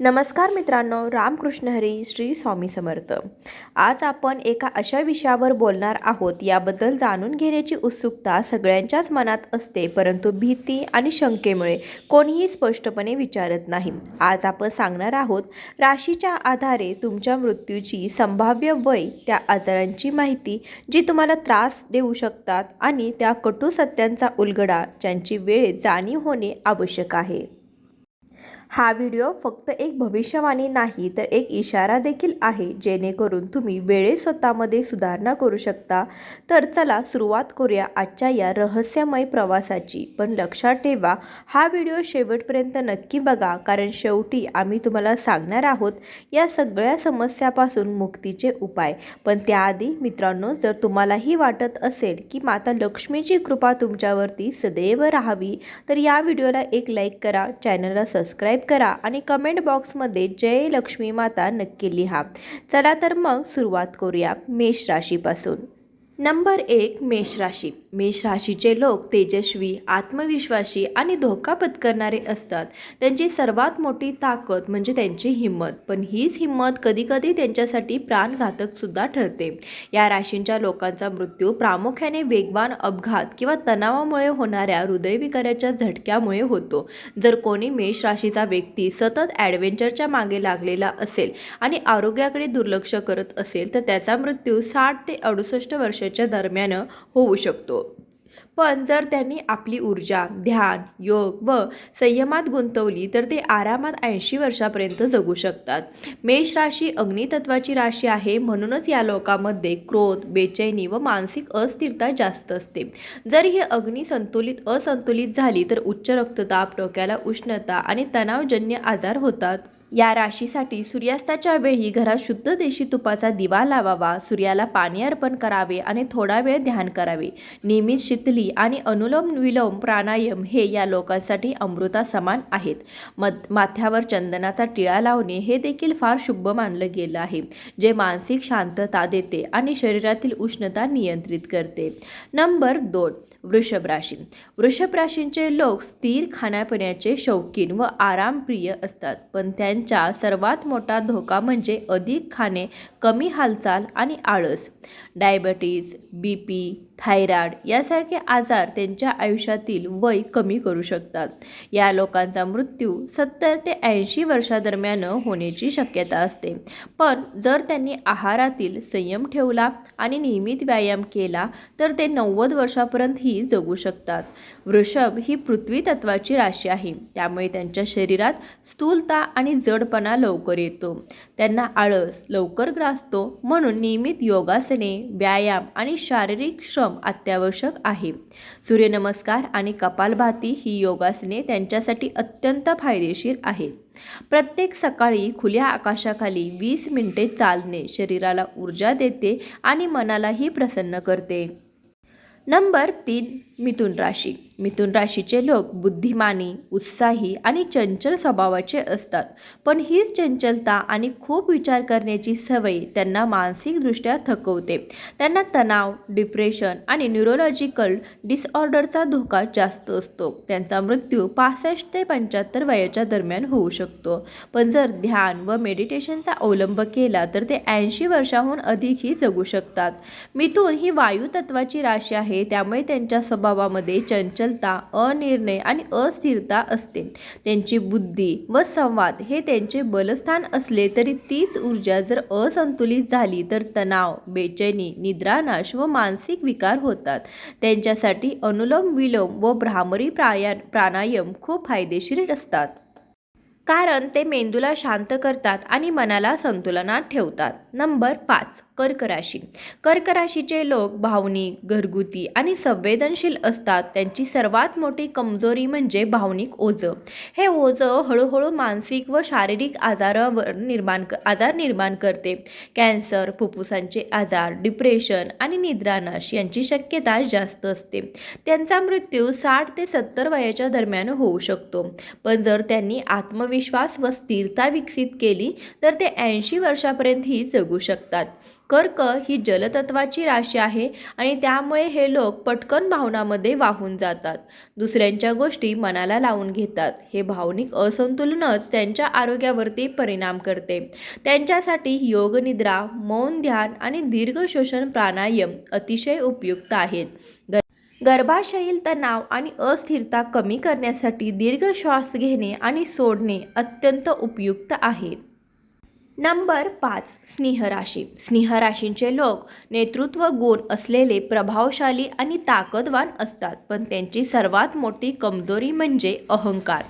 नमस्कार मित्रांनो रामकृष्ण हरी श्री स्वामी समर्थ. आज आपण एका अशा विषयावर बोलणार आहोत याबद्दल जाणून घेण्याची उत्सुकता सगळ्यांच्याच मनात असते परंतु भीती आणि शंकेमुळे कोणीही स्पष्टपणे विचारत नाही. आज आपण सांगणार आहोत राशीच्या आधारे तुमच्या मृत्यूची संभाव्य वय त्या आजारांची माहिती जी तुम्हाला त्रास देऊ शकतात आणि त्या कटू सत्यांचा उलगडा ज्यांची वेळ जाणीव होणे आवश्यक आहे. हा व्हिडिओ फक्त एक भविष्यवाणी नाही तर एक इशारा देखील आहे जेणेकरून तुम्ही वेळेत स्वतःमध्ये सुधारणा करू शकता. तर चला सुरुवात करूया आजच्या या रहस्यमय प्रवासाची. पण लक्षात ठेवा हा व्हिडिओ शेवटपर्यंत नक्की बघा कारण शेवटी आम्ही तुम्हाला सांगणार आहोत या सगळ्या समस्यापासून मुक्तीचे उपाय. पण त्याआधी मित्रांनो जर तुम्हालाही वाटत असेल की माता लक्ष्मीची कृपा तुमच्यावरती सदैव राहावी तर या व्हिडिओला एक लाईक करा चॅनलला सबस्क्राईब करा आणि कमेंट बॉक्समध्ये जय लक्ष्मी माता नक्की लिहा. चला तर मग सुरुवात करूया मेष राशीपासून. नंबर एक मेष राशी. मेष राशीचे लोक तेजस्वी आत्मविश्वासी आणि धोका पत्करणारे असतात. त्यांची सर्वात मोठी ताकद म्हणजे त्यांची हिंमत. पण हीच हिंमत कधीकधी त्यांच्यासाठी प्राणघातकसुद्धा ठरते. या राशींच्या लोकांचा मृत्यू प्रामुख्याने वेगवान अपघात किंवा तणावामुळे होणाऱ्या हृदयविकाराच्या झटक्यामुळे होतो. जर कोणी मेष राशीचा व्यक्ती सतत ॲडव्हेंचरच्या मागे लागलेला असेल आणि आरोग्याकडे दुर्लक्ष करत असेल तर त्याचा मृत्यू साठ ते अडुसष्ट वर्ष वर्षाच्या दरम्यान होऊ शकतो. पण जर त्यांनी आपली ऊर्जा ध्यान योग व संयमात गुंतवली तर ते आरामात ऐंशी वर्षापर्यंत जगू शकतात. मेष राशी अग्नितत्वाची राशी आहे म्हणूनच या लोकांमध्ये क्रोध बेचैनी व मानसिक अस्थिरता जास्त असते. जर ही अग्नी संतुलित असंतुलित झाली तर उच्च रक्तदाब डोक्याला उष्णता आणि तणावजन्य आजार होतात. या राशीसाठी सूर्यास्ताच्या वेळी घरात शुद्ध देशी तुपाचा दिवा लावावा सूर्याला पाणी अर्पण करावे आणि थोडा वेळ ध्यान करावे. नियमित शितली आणि अनुलोम विलोम प्राणायाम हे या लोकांसाठी अमृता समान आहेत. मत माथ्यावर चंदनाचा टिळा लावणे हे देखील फार शुभ मानलं गेलं आहे जे मानसिक शांतता देते आणि शरीरातील उष्णता नियंत्रित करते. नंबर दोन वृषभ राशी. वृषभ राशींचे लोक स्थिर खाण्यापिण्याचे शौकीन व आरामप्रिय असतात पण त्या त्यांचा सर्वात मोठा धोका म्हणजे अधिक खाणे कमी हालचाल आणि आळस. डायबेटीज बी पी थायरॉइड यासारखे आजार त्यांच्या आयुष्यातील वय कमी करू शकतात. या लोकांचा मृत्यू सत्तर ते ऐंशी वर्षादरम्यान होण्याची शक्यता असते. पण जर त्यांनी आहारातील संयम ठेवला आणि नियमित व्यायाम केला तर ते नव्वद वर्षापर्यंतही जगू शकतात. वृषभ ही पृथ्वी तत्वाची राशी आहे. त्यामुळे त्यांच्या शरीरात स्थूलता आणि जडपणा लवकर येतो. त्यांना आळस लवकर ग्रासतो म्हणून नियमित योगासने व्यायाम आणि शारीरिक श्रम अत्यावश्यक आहे. सूर्यनमस्कार आणि कपालभाती ही योगासने त्यांच्यासाठी अत्यंत फायदेशीर आहेत. प्रत्येक सकाळी खुल्या आकाशाखाली वीस मिनिटे चालणे शरीराला ऊर्जा देते आणि मनालाही प्रसन्न करते. नंबर तीन मिथुन राशी. मिथुन राशीचे लोक बुद्धिमानी उत्साही आणि चंचल स्वभावाचे असतात. पण हीच चंचलता आणि खूप विचार करण्याची सवय त्यांना मानसिकदृष्ट्या थकवते. त्यांना तणाव डिप्रेशन आणि न्यूरोलॉजिकल डिसऑर्डरचा धोका जास्त असतो. त्यांचा मृत्यू पासष्ट ते पंच्याहत्तर वयाच्या दरम्यान होऊ शकतो. पण जर ध्यान व मेडिटेशनचा अवलंब केला तर ते ऐंशी वर्षाहून अधिकही जगू शकतात. मिथून ही वायू तत्वाची राशी आहे त्यामुळे त्यांच्या स्वभावामध्ये चंचलता अनिर्णय आणि अस्थिरता असते. त्यांची बुद्धी व संवाद हे त्यांचे बलस्थान असले तरी तीच ऊर्जा जर असंतुलित झाली तर तणाव बेचैनी निद्रानाश व मानसिक विकार होतात. त्यांच्यासाठी अनुलोम विलोम व भ्रामरी प्राया प्राणायाम खूप फायदेशीर असतात. कारण ते मेंदूला शांत करतात आणि मनाला संतुलनात ठेवतात. नंबर पाच कर्क राशी कर्क राशीचे लोक भावनिक घरगुती आणि संवेदनशील असतात. त्यांची सर्वात मोठी कमजोरी म्हणजे भावनिक ओझं. हे ओझं हळूहळू मानसिक व शारीरिक आजारावर निर्माण आजार निर्माण करते. कॅन्सर फुफ्फुसांचे आजार डिप्रेशन आणि निद्रानाश यांची शक्यता जास्त असते. त्यांचा मृत्यू साठ ते सत्तर वयाच्या दरम्यान होऊ शकतो. पण जर त्यांनी आत्मवि आत्मविश्वास व स्थिरता विकसित केली तर ते ऐंशी वर्षापर्यंतही जगू शकतात. कर्क ही जलतत्वाची राशी आहे आणि त्यामुळे हे लोक पटकन भावनामध्ये वाहून जातात. दुसऱ्यांच्या गोष्टी मनाला लावून घेतात. हे भावनिक असंतुलनच त्यांच्या आरोग्यावरती परिणाम करते. त्यांच्यासाठी योगनिद्रा मौन ध्यान आणि दीर्घ शोषण प्राणायाम अतिशय उपयुक्त आहेत. गर्भाशयील तणाव आणि अस्थिरता कमी करण्यासाठी दीर्घ श्वास घेणे आणि सोडणे अत्यंत उपयुक्त आहे. नंबर पाच स्नेहराशी. स्नेहराशींचे लोक नेतृत्व गुण असलेले प्रभावशाली आणि ताकदवान असतात पण त्यांची सर्वात मोठी कमजोरी म्हणजे अहंकार.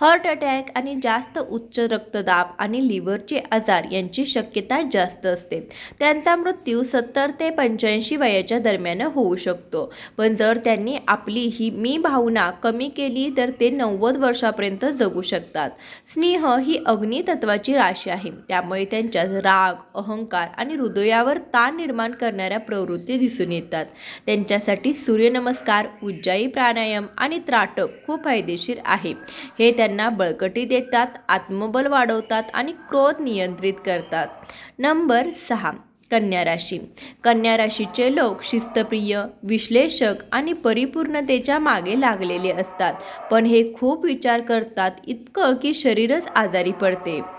हार्ट अटॅक आणि जास्त उच्च रक्तदाब आणि लिव्हरचे आजार यांची शक्यता जास्त असते. त्यांचा मृत्यू सत्तर ते पंच्याऐंशी वयाच्या दरम्यान होऊ शकतो. पण जर त्यांनी आपली ही मी भावना कमी केली तर ते नव्वद वर्षापर्यंत जगू शकतात. स्नेह ही अग्नितत्वाची राशी आहे. त्यामुळे त्यांच्यात राग अहंकार आणि हृदयावर ताण निर्माण करणाऱ्या प्रवृत्ती दिसून येतात. त्यांच्यासाठी सूर्यनमस्कार उज्जाई प्राणायाम आणि त्राटक खूप फायदेशीर आहे. हे त्यांना बळकटी देतात आत्मबल वाढवतात आणि क्रोध नियंत्रित करतात. नंबर सहा कन्या राशी. कन्या राशीचे लोक शिस्तप्रिय विश्लेषक आणि परिपूर्णतेच्या मागे लागलेले असतात. पण हे खूप विचार करतात इतकं की शरीरच आजारी पडते.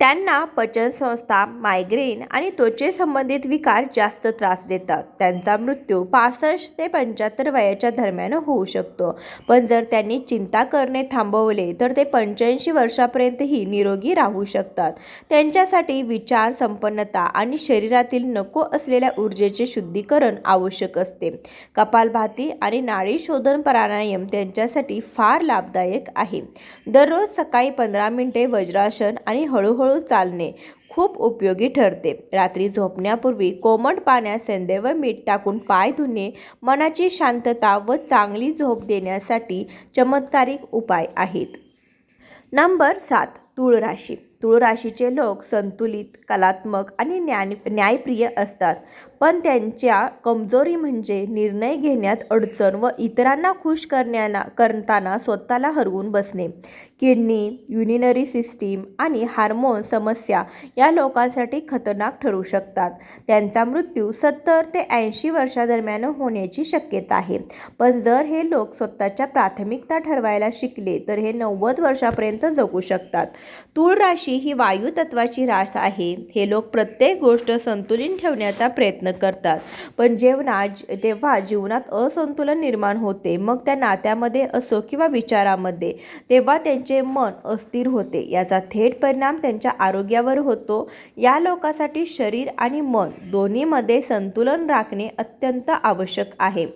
त्यांना पचनसंस्था मायग्रेन आणि त्वचेसंबंधित विकार जास्त त्रास देतात. त्यांचा मृत्यू पासष्ट ते पंच्याहत्तर वयाच्या दरम्यान होऊ शकतो. पण जर त्यांनी चिंता करणे थांबवले तर ते पंच्याऐंशी वर्षापर्यंतही निरोगी राहू शकतात. त्यांच्यासाठी विचार संपन्नता आणि शरीरातील नको असलेल्या ऊर्जेचे शुद्धीकरण आवश्यक असते. कपालभाती आणि नाडी शोधन प्राणायाम त्यांच्यासाठी फार लाभदायक आहे. दररोज सकाळी पंधरा मिनिटे वज्रासन आणि हळूहळू चालणे खूप उपयोगी ठरते. रात्री झोपण्यापूर्वी कोमट पाण्यात सेंदे व मीठ टाकून पाय धुणे मनाची शांतता व चांगली झोप देण्यासाठी चमत्कारिक उपाय आहेत. नंबर सात तुळराशी. राशी राशीचे लोक संतुलित कलात्मक आणि ज्ञान न्यायप्रिय असतात. पण त्यांच्या कमजोरी म्हणजे निर्णय घेण्यात अडचण व इतरांना खुश करण्याना करताना स्वतःला हरवून बसणे. किडनी युनिनरी सिस्टीम आणि हार्मोन समस्या या लोकांसाठी खतरनाक ठरू शकतात. त्यांचा मृत्यू सत्तर ते ऐंशी वर्षादरम्यान होण्याची शक्यता आहे. पण जर हे लोक स्वतःच्या प्राथमिकता ठरवायला शिकले तर हे नव्वद वर्षापर्यंत जगू शकतात. तूळ राशी ही वायू तत्वाची रास आहे. हे लोक प्रत्येक गोष्ट संतुलित ठेवण्याचा प्रयत्न करतात. पण जेवणा जेव्हा जीवनात असंतुलन निर्माण होते मग त्या नात्यामध्ये असो किंवा विचारामध्ये तेव्हा त्यांची मन अस्थिर होते याचा थेट परिणाम त्यांच्या आरोग्यावर होतो. या लोकांसाठी शरीर आणि मन दोन्हीमध्ये संतुलन राखणे अत्यंत आवश्यक आहे.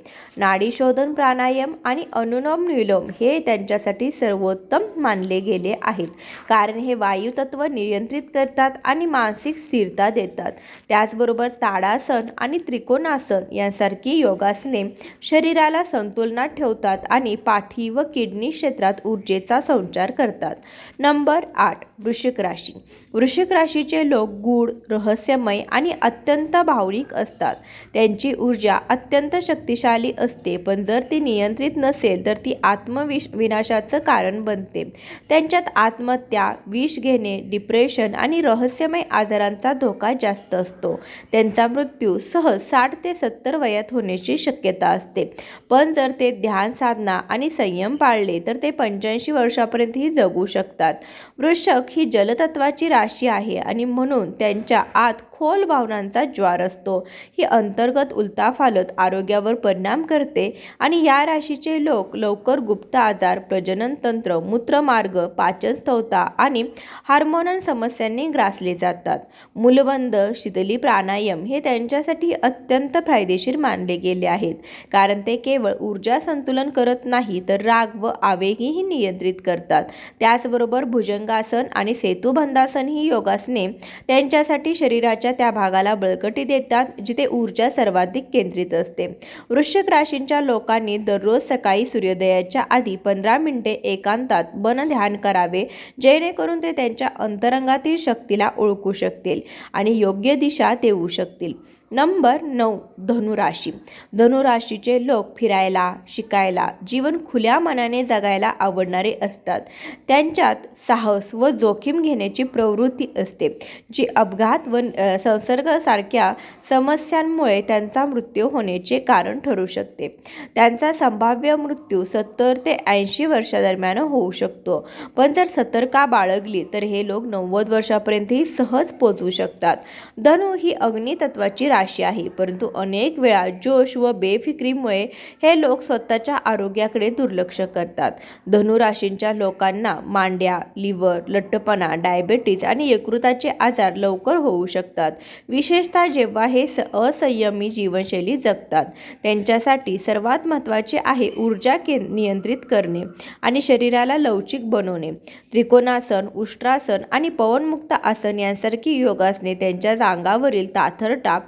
नाडीशोधन प्राणायाम आणि अनुलोम विलोम हे त्यांच्यासाठी सर्वोत्तम मानले गेले आहेत. कारण हे वायुतत्व नियंत्रित करतात आणि मानसिक स्थिरता देतात. त्याचबरोबर ताडासन आणि त्रिकोणासन यांसारखी योगासने शरीराला संतुलनात ठेवतात आणि पाठी व किडनी क्षेत्रात ऊर्जेचा संचार करतात. नंबर आठ. वृश्चिक राशी. वृश्चिक राशीचे लोक गूढ रहस्यमय आणि अत्यंत भावनिक असतात. त्यांची ऊर्जा अत्यंत शक्तिशाली असते पण जर ती नियंत्रित नसेल तर ती आत्मविश विनाशाचं कारण बनते. त्यांच्यात आत्महत्या विष घेणे डिप्रेशन आणि रहस्यमय आजारांचा धोका जास्त असतो. त्यांचा मृत्यू सहज साठ ते सत्तर वयात होण्याची शक्यता असते. पण जर ते ध्यान साधना आणि संयम पाळले तर ते पंच्याऐंशी वर्षापर्यंतही जगू शकतात. वृषक ही जलतत्वाची राशी आहे आणि म्हणून त्यांच्या आत खोल भावनांचा ज्वार असतो. ही अंतर्गत उलथाफालत आरोग्यावर परिणाम करते आणि या राशीचे लोक लवकर गुप्त आजार प्रजनन तंत्र मूत्रमार्ग पाचनस्थवता आणि हार्मोनल समस्यांनी ग्रासले जातात. मूलबंद शीतली प्राणायाम हे त्यांच्यासाठी अत्यंत फायदेशीर मानले गेले आहेत. कारण ते केवळ ऊर्जा संतुलन करत नाही तर राग व आवेगही नियंत्रित करतात. त्याचबरोबर भुजंगासन आणि सेतुबंधासन ही योगासने त्यांच्यासाठी शरीराच्या त्या भागाला बळकटी देतात जिथे ऊर्जा सर्वाधिक केंद्रित असते. वृश्चिक राशींच्या लोकांनी दररोज सकाळी सूर्योदयाच्या आधी पंधरा मिनिटे एकांतात बन ध्यान करावे जेणेकरून ते त्यांच्या अंतरंगातील शक्तीला ओळखू शकतील आणि योग्य दिशा देऊ शकतील. नंबर नऊ धनुराशी. धनुराशीचे लोक फिरायला शिकायला जीवन खुल्या मनाने जगायला आवडणारे असतात. त्यांच्यात साहस व जोखीम घेण्याची प्रवृत्ती असते जी अपघात व संसर्गासारख्या समस्यांमुळे त्यांचा मृत्यू होण्याचे कारण ठरू शकते. त्यांचा संभाव्य मृत्यू सत्तर ते ऐंशी वर्षादरम्यान होऊ शकतो. पण जर सतर्का बाळगली तर हे लोक नव्वद वर्षापर्यंतही सहज पोचू शकतात. धनु ही अग्नितत्वाची राशी आहे. परंतु अनेक वेळा जोश व बेफिक्रीमुळे हे लोक स्वतःच्या आरोग्याकडे दुर्लक्ष करतात. धनुराशींच्या लोकांना मांड्या लिव्हर लठ्ठपणा डायबेटीज आणि यकृताचे आजार लवकर होऊ शकतात. विशेषतः जेव्हा हे स असंयमी जीवनशैली जगतात त्यांच्यासाठी सर्वात महत्त्वाचे आहे ऊर्जा के नियंत्रित करणे आणि शरीराला लवचिक बनवणे. त्रिकोणासन उष्ट्रासन आणि पवनमुक्त आसन यांसारखी योगासने त्यांच्या अंगावरील ताथरटा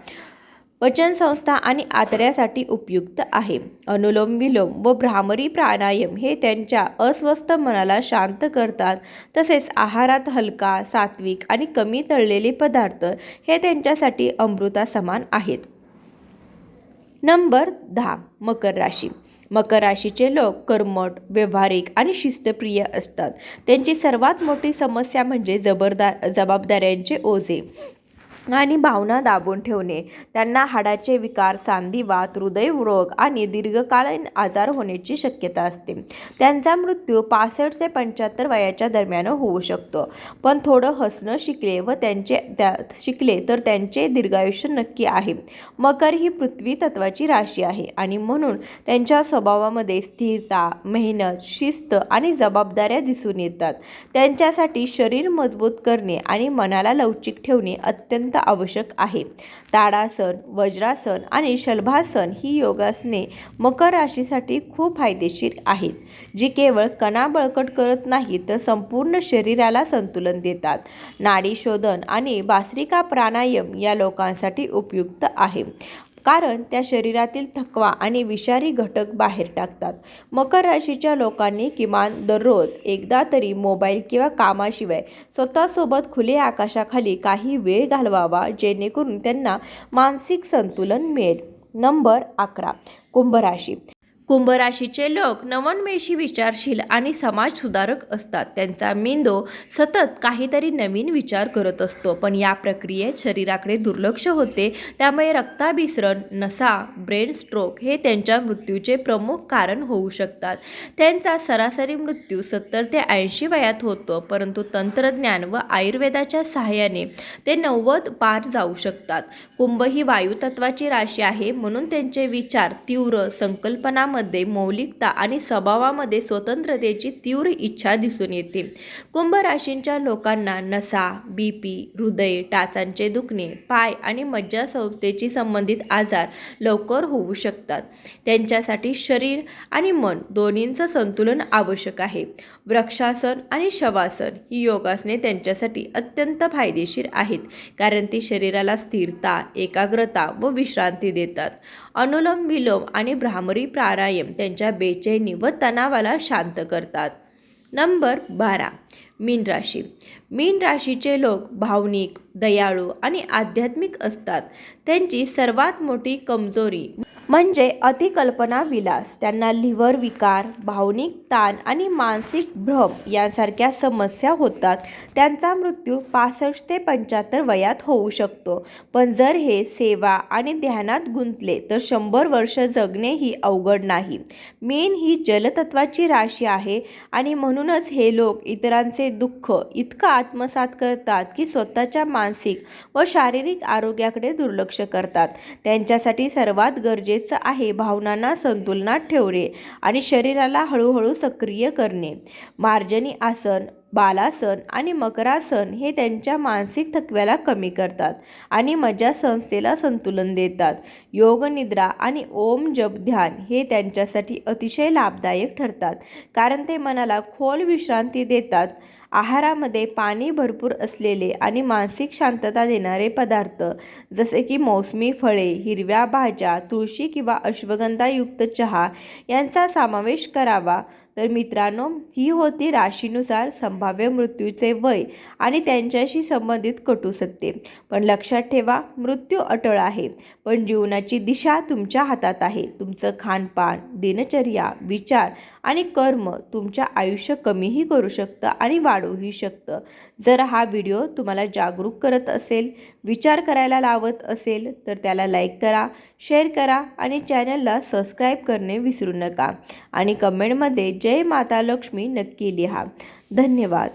पचनसंस्था आणि आतड्यासाठी उपयुक्त आहे. अनुलोम विलोम व भ्रामरी प्राणायाम हे त्यांच्या अस्वस्थ मनाला शांत करतात. तसेच आहारात हलका सात्विक आणि कमी तळलेले पदार्थ हे त्यांच्यासाठी अमृतासमान आहेत. नंबर दहा मकर राशी. मकर राशीचे लोक कर्मठ व्यवहारिक आणि शिस्तप्रिय असतात. त्यांची सर्वात मोठी समस्या म्हणजे जबरदार जबाबदाऱ्यांचे ओझे. आणि भावना दाबून ठेवणे. त्यांना हाडाचे विकार सांधिवात हृदयरोग आणि दीर्घकालीन आजार होण्याची शक्यता असते. त्यांचा मृत्यू पासष्ट ते पंच्याहत्तर वयाच्या दरम्यान होऊ शकतो. पण थोडं हसणं शिकले व त्यांचे त्या शिकले तर त्यांचे दीर्घायुष्य नक्की आहे. मकर ही पृथ्वी तत्वाची राशी आहे आणि म्हणून त्यांच्या स्वभावामध्ये स्थिरता मेहनत शिस्त आणि जबाबदाऱ्या दिसून येतात. त्यांच्यासाठी शरीर मजबूत करणे आणि मनाला लवचिक ठेवणे अत्यंत आवश्यक आहे. ताडासन वज्रासन आणि शलभासन ही योगासने मकर राशीसाठी खूप फायदेशीर आहेत. जी केवळ कणा बळकट करत नाही तर संपूर्ण शरीराला संतुलन देतात. नाडी शोधन आणि बासरिका प्राणायाम या लोकांसाठी उपयुक्त आहे. कारण त्या शरीरातील थकवा आणि विषारी घटक बाहेर टाकतात. मकर राशीच्या लोकांनी किमान दररोज एकदा तरी मोबाईल किंवा कामाशिवाय स्वतःसोबत खुले आकाशाखाली काही वेळ घालवावा जेणेकरून त्यांना मानसिक संतुलन मिळेल. नंबर अकरा कुंभराशी कुंभराशीचे लोक नवनमेषी विचारशील आणि समाज सुधारक असतात. त्यांचा मेंदू सतत काहीतरी नवीन विचार करत असतो. पण या प्रक्रियेत शरीराकडे दुर्लक्ष होते. त्यामुळे रक्ताभिसरण नसा ब्रेन स्ट्रोक हे त्यांच्या मृत्यूचे प्रमुख कारण होऊ शकतात. त्यांचा सरासरी मृत्यू सत्तर ते ऐंशी वयात होतो. परंतु तंत्रज्ञान व आयुर्वेदाच्या सहाय्याने ते नव्वद पार जाऊ शकतात. कुंभ ही वायुतत्वाची राशी आहे. म्हणून त्यांचे विचार तीव्र संकल्पना संकल्पनामध्ये मौलिकता आणि स्वभावामध्ये स्वतंत्रतेची तीव्र इच्छा दिसून येते. कुंभ राशींच्या लोकांना नसा बी पी हृदय टाचांचे दुखणे पाय आणि मज्जासंस्थेची संबंधित आजार लवकर होऊ शकतात. त्यांच्यासाठी शरीर आणि मन दोन्हींचं संतुलन आवश्यक आहे. वृक्षासन आणि शवासन ही योगासने त्यांच्यासाठी अत्यंत फायदेशीर आहेत कारण ती शरीराला स्थिरता एकाग्रता व विश्रांती देतात. अनुलोम विलोम आणि भ्रामरी प्राणायाम त्यांच्या बेचैनी व तणावाला शांत करतात. नंबर बारा. मीन राशी. मीन राशीचे लोक भावनिक दयाळू आणि आध्यात्मिक असतात. त्यांची सर्वात मोठी कमजोरी म्हणजे अतिकल्पना विलास. त्यांना लिव्हर विकार भावनिक ताण आणि मानसिक भ्रम यांसारख्या समस्या होतात. त्यांचा मृत्यू पासष्ट ते पंच्याहत्तर वयात होऊ शकतो. पण जर हे सेवा आणि ध्यानात गुंतले तर शंभर वर्ष जगणे ही अवघड नाही. मेन ही जलतत्वाची राशी आहे आणि म्हणूनच हे लोक इतरांचे दुःख इतकं आत्मसात करतात की स्वतःच्या मानसिक व शारीरिक आरोग्याकडे दुर्लक्ष करतात. त्यांच्यासाठी सर्वात गरजेचं आहे भावनांना संतुलनात ठेवणे आणि शरीराला हळूहळू सक्रिय करणे. मार्जनी आसन बालासन आणि मकरासन हे त्यांच्या मानसिक थकव्याला कमी करतात आणि मज्जा संस्थेला संतुलन देतात. योगनिद्रा आणि ओम जप ध्यान हे त्यांच्यासाठी अतिशय लाभदायक ठरतात कारण ते मनाला खोल विश्रांती देतात. आहारामध्ये पाणी भरपूर असलेले आणि मानसिक शांतता देणारे पदार्थ जसे की मोसमी फळे हिरव्या भाज्या तुळशी किंवा अश्वगंधायुक्त चहा यांचा समावेश करावा. तर मित्रांनो ही होती राशीनुसार संभाव्य मृत्यूचे वय आणि त्यांच्याशी संबंधित कटू सत्ये पण लक्षात ठेवा मृत्यू अटळ आहे. पण जीवनाची दिशा तुमच्या हातात आहे. तुमचं खानपान दिनचर्या विचार आणि कर्म तुमच्या आयुष्य कमीही करू शकतं आणि वाढूही शकतं. जर हा व्हिडिओ तुम्हाला जागरूक करत असेल विचार करायला लावत असेल तर त्याला लाईक करा शेअर करा आणि चॅनलला सबस्क्राईब करणे विसरू नका. आणि कमेंटमध्ये जय माता लक्ष्मी नक्की लिहा. धन्यवाद.